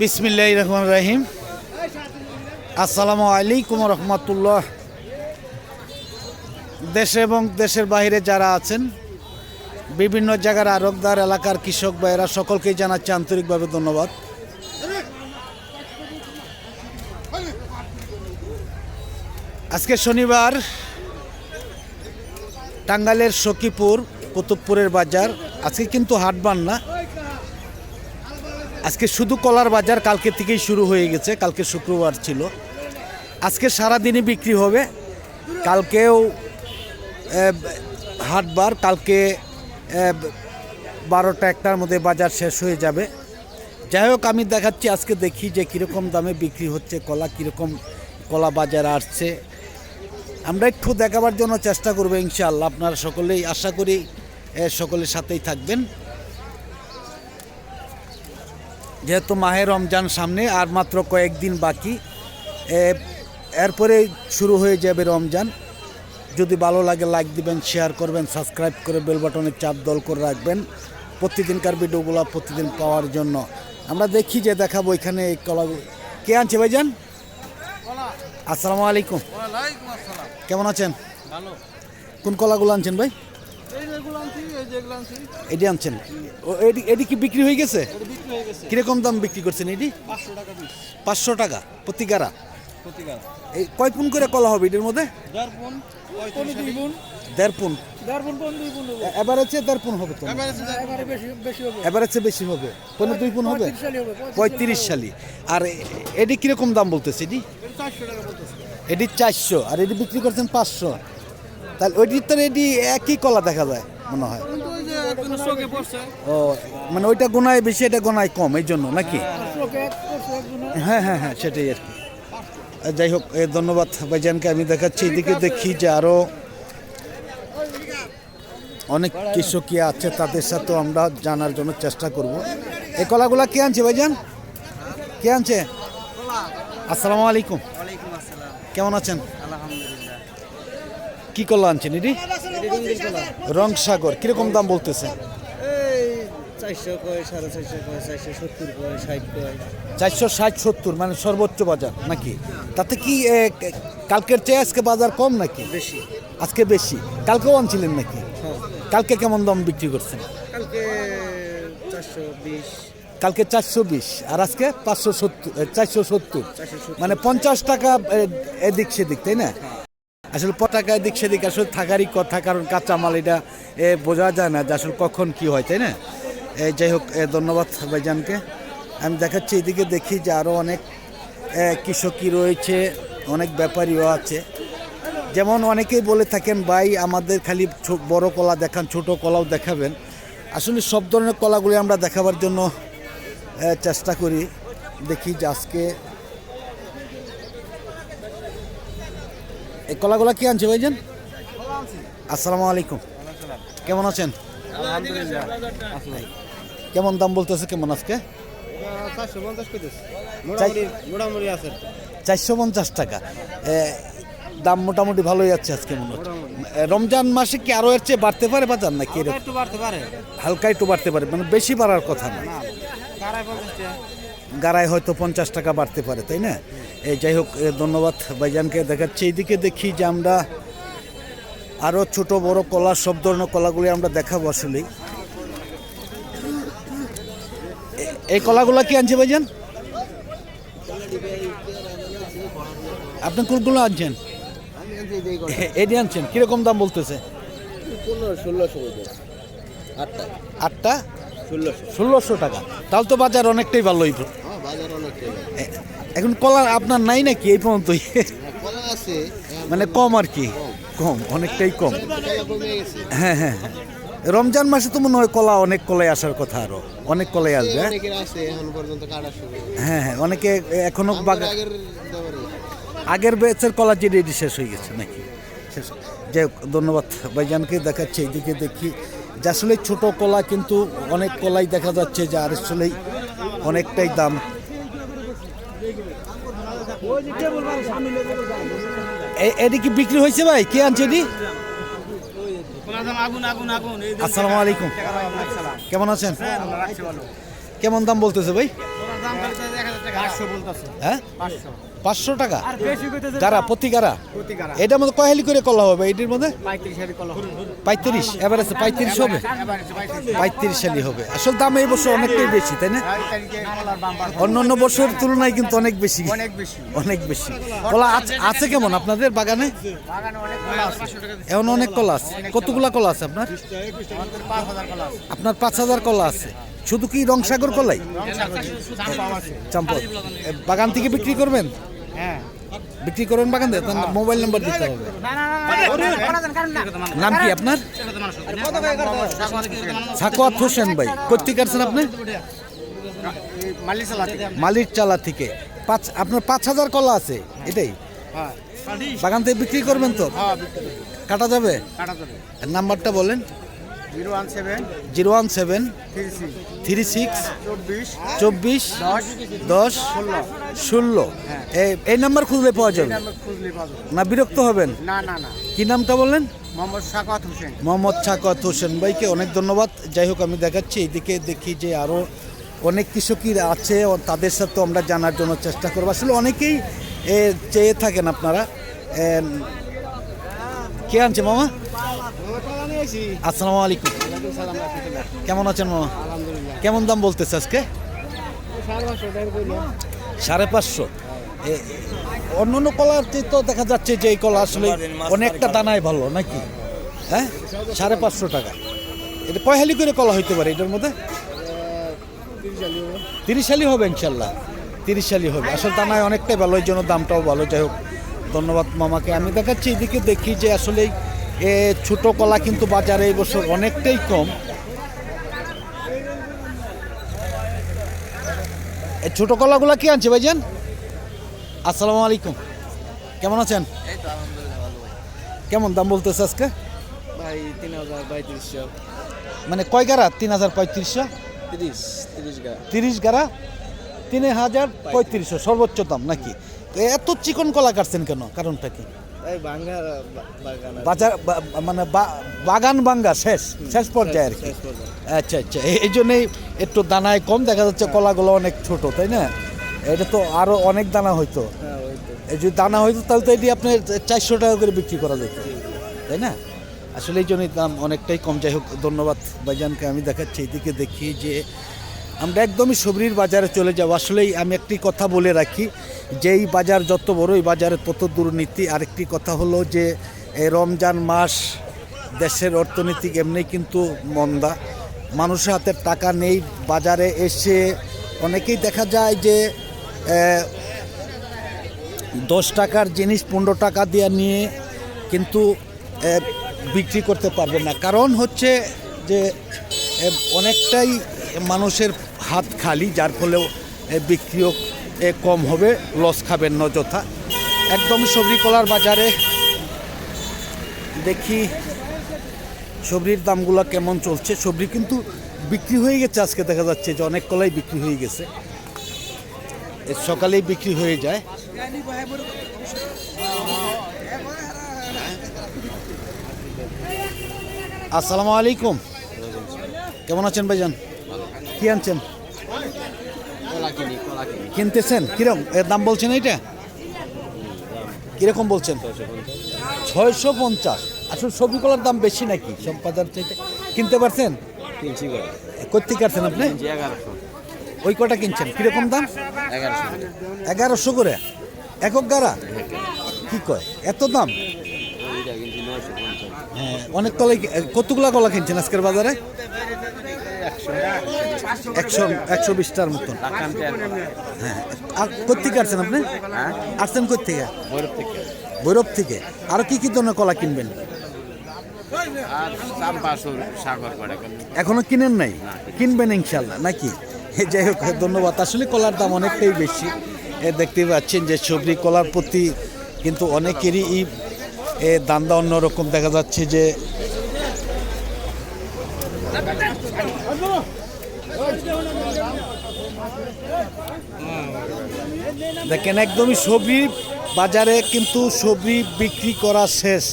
বিসমিল্লাহ রহমান রাহিম। আসসালামু আলাইকুম রহমতুল্লাহ। দেশে এবং দেশের বাইরে যারা আছেন, বিভিন্ন জায়গার আরকদার এলাকার কৃষক ভাইয়েরা, সকলকেই জানাচ্ছি আন্তরিকভাবে ধন্যবাদ। আজকে শনিবার, টাঙ্গাইলের সখীপুর, কুতুবপুরের বাজার। আজকে কিন্তু হাটবান না। আজকে শুধু কলার বাজার কালকে থেকেই শুরু হয়ে গেছে, কালকে শুক্রবার ছিল। আজকে সারাদিনই বিক্রি হবে। কালকেও হাটবার, কালকে বারোটা একটার মধ্যে বাজার শেষ হয়ে যাবে। যাই হোক, আমি দেখাচ্ছি, আজকে দেখি যে কীরকম দামে বিক্রি হচ্ছে কলা, কীরকম কলা বাজার আসছে। আমরা একটু দেখাবার জন্য চেষ্টা করব ইনশাআল্লাহ। আপনারা সকলেই আশা করি সকলের সাথেই থাকবেন। যেহেতু মাহে রমজান সামনে আর মাত্র কয়েকদিন বাকি এরপরে শুরু হয়ে যাবে রমজান। যদি ভালো লাগে লাইক দিবেন শেয়ার করবেন সাবস্ক্রাইব করে বেল বাটনের চাপ দল করে রাখবেন। প্রতিদিনকার ভিডিওগুলো প্রতিদিন পাওয়ার জন্য। আমরা দেখি যে দেখাবো এখানে এই কলা কে আনছে ভাইজান? আসসালামু আলাইকুম। ওয়ালাইকুম আসসালাম। কেমন আছেন? ভালো। কোন কলাগুলো আনছেন ভাই এই যেগুলো আনছি এই যেগুলো আনছি এটি আনছেন। ও এটি এটি কি বিক্রি হয়ে গেছে? এটা বিক্রি হয়ে গেছে। কীরকম দাম বিক্রি করছেন এটি? পাঁচশো টাকা পাঁচশো টাকা প্রতি গাড়া? এই কয় পুন করে কলা হবে এটির মধ্যে? দেড় পুন এভারেজে পুন। হবে। তো। এবারে বেশি বেশি হবে। এভারেজে বেশি হবে। পনেরো দুই পুন হবে? পঁয়ত্রিশ সালি আর এটি কীরকম দাম বলতেছে এটি চারশো টাকা বলতেছে। এটি চারশো আর এটি বিক্রি করছেন পাঁচশো। তাহলে ওইটির তো এটি একই কলা দেখা যায়। মনে হয়। ও মানে ওইটা গোনায় বেশি এটা গোনায় কম এই জন্য নাকি? একদিন হ্যাঁ হ্যাঁ হ্যাঁ সেটাই আর কি। যাই হোক ধন্যবাদ ভাইজানকে আমি দেখাচ্ছি এদিকে দেখি যে আরও অনেক কৃষকই আছে তাদের সাথেও আমরা জানার জন্য চেষ্টা করব। এই কলাগুলা কে আনছে ভাইজান? কে আনছে? আসসালামু আলাইকুম। কেমন আছেন? কি কলা আনছেন এটি? রং সাগর কীরকম দাম বলতেছে? চারশো ষাট সত্তর মানে সর্বোচ্চ বাজার নাকি? তাতে কি কালকের চেয়ে আজকে বাজার কম নাকি? বেশি। আজকে বেশি। কালকেও আনছিলেন নাকি? হ্যাঁ। কালকে কেমন দাম বিক্রি করছেন? কালকে চারশো বিশ। কালকে চারশো বিশ আর আজকে পাঁচশো সত্তর চারশো সত্তর। মানে পঞ্চাশ টাকা এদিক সেদিক তাই না? আসলে প টাকা এদিক সেদিক আসলে থাকারই কথা কারণ কাঁচামাল এটা এ, বোঝা যায় না যে আসলে কখন কি হয় তাই না? যাই হোক ধন্যবাদ ভাইজানকে। আমি দেখাচ্ছি এদিকে দেখি যে আরও অনেক কৃষকই রয়েছে অনেক ব্যাপারীও আছে। যেমন অনেকেই বলে থাকেন ভাই আমাদের খালি বড় কলা দেখান ছোট কলাও দেখাবেন। আসলে সব ধরনের কলাগুলি আমরা দেখাবার জন্য চেষ্টা করি। দেখি যে আজকে এই কলাগুলা কি আনছে ভাইজান? আসসালামু আলাইকুম। কেমন আছেন? কেমন দাম বলতেছে কেমন আজকে? চারশো পঞ্চাশ আছে। টাকা। দাম মোটামুটি ভালোই যাচ্ছে আজকে মনে হচ্ছে রমজান মাসে কি আরও এর চেয়ে বাড়তে পারে বাজার নাকি এরকম? একটু বাড়তে পারে। হালকা একটু বাড়তে পারে মানে বেশি বাড়ার কথা না। গাড়ায় হয়তো পঞ্চাশ টাকা বাড়তে পারে তাই না? যাই হোক ধন্যবাদ ভাইজানকে দেখাচ্ছি। এইদিকে দেখি যে আমরা আরও ছোট বড় কলা সব ধরনের কলাগুলি আমরা দেখাবো আসলেই এই কলাগুলো কি আনছে ভাইজান? আপনি কোনগুলো আনছেন? এটি আনছেন কীরকম দাম বলতেছে? আটটা? আটটা ষোলোশো টাকা। তাহলে তো বাজার অনেকটাই ভালোই হ্যাঁ বাজার এখন কলা আপনার নাই নাকি এই পর্যন্তই? কলা আছে মানে কম আর কি। কম। অনেকটাই কম। হ্যাঁ হ্যাঁ হ্যাঁ। রমজান মাসে তো মনে হয় কলা অনেক কলাই আসার কথা আরও। অনেক কলাই আসবে হ্যাঁ? হ্যাঁ হ্যাঁ অনেকে এখনও আমাদের বাগা আগের বেচের কলা যে রেডি শেষ হয়ে গেছে নাকি? শেষ। যাই হোক, ধন্যবাদ ভাইজানকে দেখাচ্ছে এইদিকে দেখি। যে আসলে ছোট কলা কিন্তু অনেক কলাই দেখা যাচ্ছে যে আর আসলেই অনেকটাই দাম। এটি কি বিক্রি হয়েছে ভাই? কে আনছে এটি? আসসালামু আলাইকুম। কেমন আছেন? কেমন দাম বলতেছে ভাই? হ্যাঁ? পাঁচশো। টাকা? প্রতি গাড়া এটার মধ্যে কয় হালি করে কলা হবে? এটির মধ্যে? পঁয়ত্রিশ হবে। পঁয়ত্রিশ হালি হবে। আসলে দাম এই বছর অনেকটাই বেশি তাই না? অন্য অন্য বছর তুলনায় কিন্তু অনেক বেশি। অনেক বেশি। কলা আছে- কেমন আপনাদের বাগানে? বাগানে অনেক কলা আছে। এমন অনেক কলা আছে। কতগুলা কলা আছে আপনার? আপনার পাঁচ হাজার কলা আছে। শুধু কি রংসাগর কলাই চাম্পল। বাগান থেকে বিক্রি করবেন? হ্যাঁ বিক্রি করবেন বাগান থেকে মোবাইল নাম্বার দিতে হবে। নাম কি আপনার? সাকোয়াত হোসেন ভাই। কোথেকে আসছেন আপনি? মালির চালা থেকে। পাঁচ আপনার পাঁচ হাজার কলা আছে এটাই? বাগান থেকে বিক্রি করবেন তো? কাটা যাবে। নাম্বারটা বলেন। Zero one seven three six চব্বিশ দশ ষোলো। এই এই নাম্বার খুঁজলে পাওয়া যাবে? না বিরক্ত হবেন? না না না। কি নামটা বললেন? মোহাম্মদ সাকাত হোসেন। মোহাম্মদ সাকত হোসেন ভাইকে অনেক ধন্যবাদ। যাই হোক আমি দেখাচ্ছি এইদিকে দেখি যে আরও অনেক কৃষকই আছে তাদের সাথে আমরা জানার জন্য চেষ্টা করব। আসলে অনেকেই চেয়ে থাকেন আপনারা। কে আনছে মামা? আসসালামু আলাইকুম। কেমন আছেন মামা? কেমন দাম বলতেছে আজকে? সাড়ে পাঁচশো। অন্য অন্য কলার তো দেখা যাচ্ছে যে এই কলা আসলে অনেকটা দানায় ভালো, নাকি? হ্যাঁ? সাড়ে পাঁচশো টাকা। এটা কয় হালি করে কলা হইতে পারে এটার মধ্যে? তিরিশ হবে, ইনশাল্লাহ। তিরিশ হালি হবে। আসলে দানায় অনেকটাই ভালো, এই জন্য দামটাও ভালো। যাই হোক ধন্যবাদ মামাকে। আমি দেখাচ্ছি এদিকে দেখি যে আসলে এ ছোটো কলা কিন্তু বাজারে এই বছর অনেকটাই কম। এই ছোট কলাগুলা কি আনছে ভাইজান? আসসালামু আলাইকুম। কেমন আছেন? কেমন দাম বলতেছে আজকে? ভাই তিন হাজার পঁয়ত্রিশশো। মানে কয় গারা তিন হাজার পঁয়ত্রিশশো? তিরিশ তিরিশ গা তিরিশ গারা তিন হাজার পঁয়ত্রিশশো সর্বোচ্চ দাম নাকি? তো এত চিকন কলা কাটছেন কেন? কারণটা কি? বাজার মানে বাগান বাঙ্গা শেষ শেষ পর্যায়ে আর কি। আচ্ছা আচ্ছা এই- জন্যই একটু দানায় কম দেখা যাচ্ছে কলাগুলো অনেক ছোট তাই না? এটা তো আরও অনেক দানা হইতো। হ্যাঁ এই যদি দানা হইতো তাহলে তো এটি আপনার চারশো টাকা করে বিক্রি করা যেত তাই না? আসলে এই জন্যই দাম অনেকটাই কম। যাই হোক ধন্যবাদ ভাইজানকে আমি দেখাচ্ছি এদিকে দেখি যে আমরা একদমই সবরির বাজারে চলে যাব। আসলেই আমি একটি কথা বলে রাখি যে এই বাজার যত বড়, এই বাজারে তত দুর্নীতি। আরেকটি কথা হলো যে, এই রমজান মাস দেশের অর্থনীতি এমনি কিন্তু মন্দা। মানুষের হাতে টাকা নেই। বাজারে এসে অনেকেই দেখা যায় যে দশ টাকার জিনিস পনেরো টাকা দিয়ে নিয়ে কিন্তু বিক্রি করতে পারবে না। কারণ হচ্ছে যে অনেকটাই মানুষের হাত খালি, যার ফলেও বিক্রিও কম হবে লস খাবেন নযথা একদম সবজি কলার বাজারে দেখি সবজির দামগুলো কেমন চলছে। সবজি কিন্তু বিক্রি হয়ে গেছে আজকে, দেখা যাচ্ছে যে অনেক কলাই বিক্রি হয়ে গেছে। সকালেই বিক্রি হয়ে যায়। আসসালামু আলাইকুম। কেমন আছেন ভাইজান? কি আনছেন? কিনতেছেন? কীরকম এর দাম বলছেন এইটা? কীরকম বলছেন? ছয়শো পঞ্চাশ। আসলে সবজি কলার দাম বেশি নাকি? সব বাজার চাইতে। কিনতে পারছেন? কোথেকে কাটছেন আপনি? ওই কটা কিনছেন? কীরকম দাম? এগারোশো। করে। একক গাড়া? কি কয়? এত দাম? হ্যাঁ অনেক কলাই কতগুলা কলা কিনছেন আজকের বাজারে? একশো একশো বিশটার মতন। হ্যাঁ আর কোথেকে আসছেন আপনি? আসছেন কোথেকে ভৈরব থেকে। আরও কি কি ধরনের কলা কিনবেন? আর এখনও কিনেন নাই? কিনবেন ইনশাল্লাহ নাকি? যাই হোক ধন্যবাদ। আসলে কলার দাম অনেকটাই বেশি। এ দেখতে পাচ্ছেন যে সবজি কলার প্রতি কিন্তু অনেকেরই ই এ দান্দা অন্যরকম। দেখা যাচ্ছে যে দেখেন একদমই সবজি বাজারে কিন্তু সবজি বিক্রি করা শেষ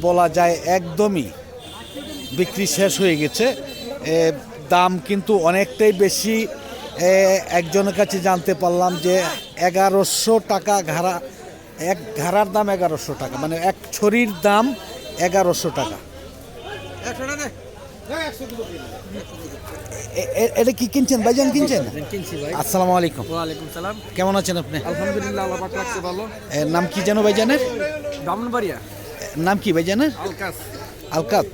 বলা যায় একদমই। বিক্রি শেষ হয়ে গেছে দাম কিন্তু অনেকটাই বেশি। একজনের কাছে জানতে পারলাম যে এগারোশো টাকা ঘাড়া এক ঘাড়ার দাম এগারোশো টাকা মানে এক ছড়ির দাম এগারোশো টাকা। এ- এটা কি কিনছেন? ভাইজান কিনছেন? আসসালামু আলাইকুম। ওয়ালাইকুম সালাম। কেমন আছেন আপনি? আলহামদুলিল্লাহ আল্লাহ পাক রাখছে ভালো। এর নাম কি যেন ভাইজানের? ব্রাহ্মণবাড়িয়া। নাম কি ভাইজানের? আলকাস। আলকাত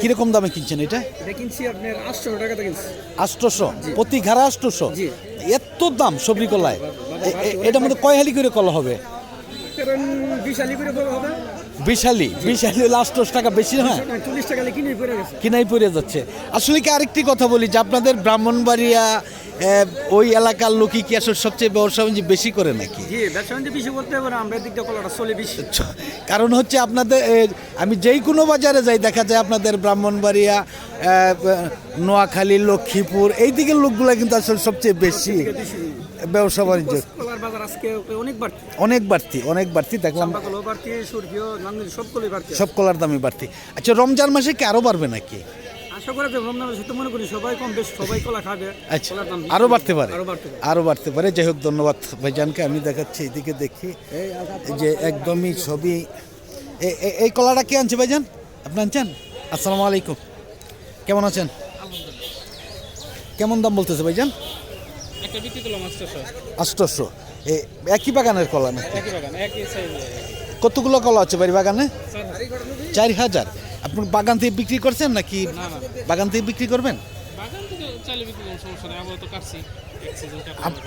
কীরকম দামে কিনছেন এটা? এটা কিনছি আপনার আটশো টাকাতে কিনছি। আষ্টশো প্রতি ঘাড়া আষ্টশো জি। এত দাম সবজি কলায়? এ- এ- এটার মধ্যে কয় হালি করে কলা হবে? কারণ বিশালি করে হবে। বিশালি বিশালি হলে আষ্টশো টাকা বেশি হয় গেছে। কিনাই পড়ে যাচ্ছে। আসলে কি আরেকটি কথা বলি যে আপনাদের ব্রাহ্মণবাড়িয়া ওই এলাকার লোকই কি আসলে সবচেয়ে ব্যবসা বাণিজ্য বেশি করে নাকি? জি ব্যবসা বাণিজ্য বেশি করতে আমরা দিকটা কলাটা চলে বেশি। কারণ হচ্ছে আপনাদের আমি যেই কোনো বাজারে যাই দেখা যায় আপনাদের ব্রাহ্মণবাড়িয়া নোয়াখালী লক্ষ্মীপুর এই দিকের লোকগুলো কিন্তু আসলে সবচেয়ে বেশি ব্যবসা বাণিজ্য। বাজার আজকে অনেক বাড়তি। অনেক বাড়তি অনেক বাড়তি দেখলাম। বাড়তি সূর্য সবগুলোই বাড়তি। সব কলার দামই বাড়তি। আচ্ছা রমজান মাসে কি আরও বাড়বে নাকি? আশা করা যায় রমজান মাসে তো মনে করি সবাই কম বেশ সবাই কলা খাবে। আচ্ছা কলার দাম বেশি আরও বাড়তে পারে। আরও বাড়তে পারে। যাই হোক ধন্যবাদ ভাইজানকে। আমি দেখাচ্ছি এদিকে দেখি। যে একদমই এ- এই কলাটা কে আনছে ভাইজান? আপনি আনছেন? আসসালামু আলাইকুম। কেমন আছেন? কেমন দাম বলতেছে ভাইজান? আষ্টশো একই বাগানের কলা না একই বাগান একই সাইজ কতগুলো কলা আছে বাড়ি বাগানে? চার হাজার। আপনি বাগান থেকে বিক্রি করছেন নাকি বাগান থেকে বিক্রি করবেন?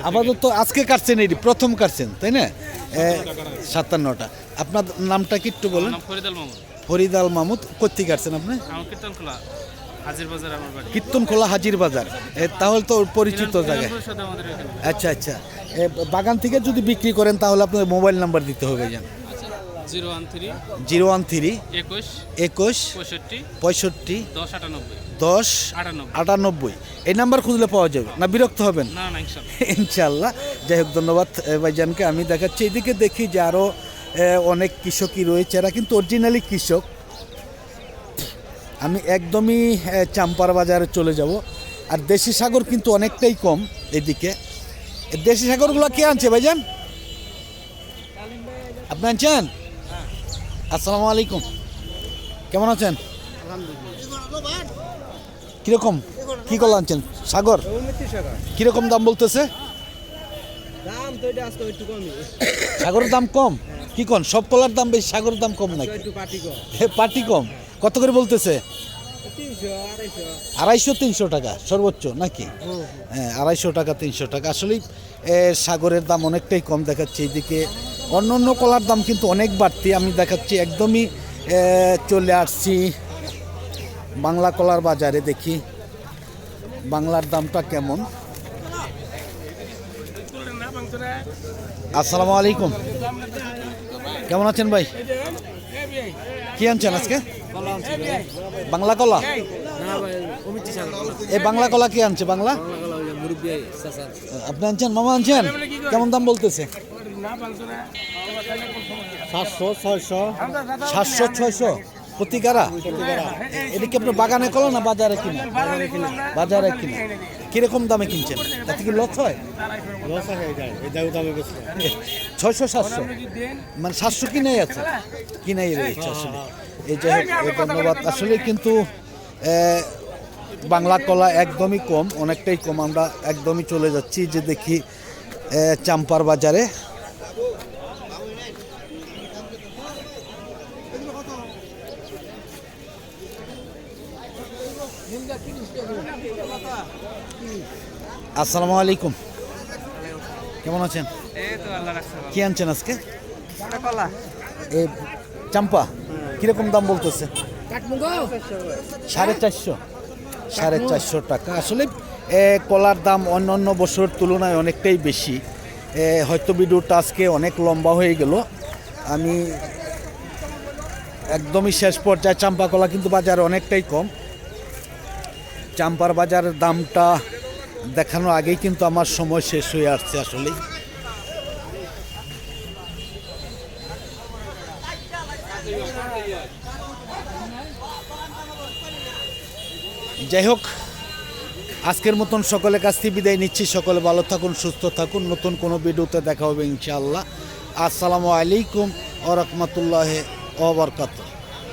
আপাতত আজকে কাটছেন এটি প্রথম কাটছেন তাই না? সাতান্নটা। আপনার নামটা কি একটু বলেন? ফরিদ আল মাহমুদ কোথেকে কাটছেন আপনি? হাজির বাজার আমার বাড়ি। কীর্তনখোলা হাজির বাজার। তাহলে তো পরিচিত জায়গায়। আচ্ছা আচ্ছা। বাগান থেকে যদি বিক্রি করেন তাহলে আপনার মোবাইল নাম্বার দিতে হবে zero one three zero one three একুশ একুশ পঁয়ষট্টি পঁয়ষট্টি দশ আটানব্বই। দশ আটানব্বই। এই নাম্বার খুঁজলে পাওয়া যাবে। না বিরক্ত হবেন? ইনশাল্লাহ। যাই হোক ধন্যবাদ ভাইজানকে। আমি দেখাচ্ছি। এদিকে দেখি যে আরও অনেক কৃষকই রয়েছে। এরা কিন্তু অরিজিনালি কৃষক। আমি একদমই চাম্পার বাজারে চলে যাব। আর দেশি সাগর কিন্তু অনেকটাই কম এদিকে। দেশি সাগরগুলো কে আনছে ভাইজান? আপনি আনছেন? আসসালামু আলাইকুম। কেমন আছেন? কীরকম? কি কলা আনছেন? সাগর? কীরকম দাম বলতেছে? সাগরের দাম কম? কি কোন? সব কলার দাম বেশি সাগরের দাম কম নাকি? পাটি কম? কত করে বলতেছে? আড়াইশো। তিনশো টাকা সর্বোচ্চ নাকি? হ্যাঁ আড়াইশো টাকা তিনশো টাকা। আসলেই সাগরের দাম অনেকটাই কম দেখাচ্ছে এইদিকে অন্য অন্য কলার দাম কিন্তু অনেক বাড়তি। আমি দেখাচ্ছি একদমই চলে আসছি বাংলা কলার বাজারে দেখি বাংলার দামটা কেমন। আসসালামু আলাইকুম। কেমন আছেন ভাই? কি আনছেন আজকে? বাংলা কলা? এই বাংলা কলা কি আনছে বাংলা? আপনি আনছেন মামা আনছেন? কেমন দাম বলতেছে? সাতশো ছয়শো সাতশো ছয়শো। প্রতি গাড়া? এটা কি আপনার বাগানে কলা না বাজারে কিনা? বাজারে কিনা। কীরকম দামে কিনছেন? তাতে কি লস হয়? হয়ে ছয়শো সাতশো। মানে সাতশো কিনাই আছে। কিনাই রয়েছে আসলে। এই এই ধন্যবাদ। আসলে কিন্তু বাংলা কলা একদমই কম অনেকটাই কম। আমরা একদমই চলে যাচ্ছি যে দেখি চাম্পার বাজারে। আসসালামু আলাইকুম। কেমন আছেন? কি আনছেন আজকে? চাম্পা। কীরকম দাম বলতেছে? সাড়ে চারশো। সাড়ে চারশো টাকা। আসলে এ, কলার দাম অন্য অন্য বছরের তুলনায় অনেকটাই বেশি। হয়তো ভিডিওটা আজকে অনেক লম্বা হয়ে গেল। আমি একদমই শেষ পর্যায়ে চাম্পা কলা কিন্তু বাজার অনেকটাই কম। চাম্পার বাজারের দামটা দেখানোর আগেই কিন্তু আমার সময় শেষ হয়ে আসছে আসলেই। যাই হোক, আজকের মতন সকলের কাছ থেকে বিদায় নিচ্ছি। সকলে ভালো থাকুন, সুস্থ থাকুন। নতুন কোনো ভিডিওতে দেখা হবে ইনশাআল্লাহ। আসসালামু আলাইকুম ও রহমতুল্লাহ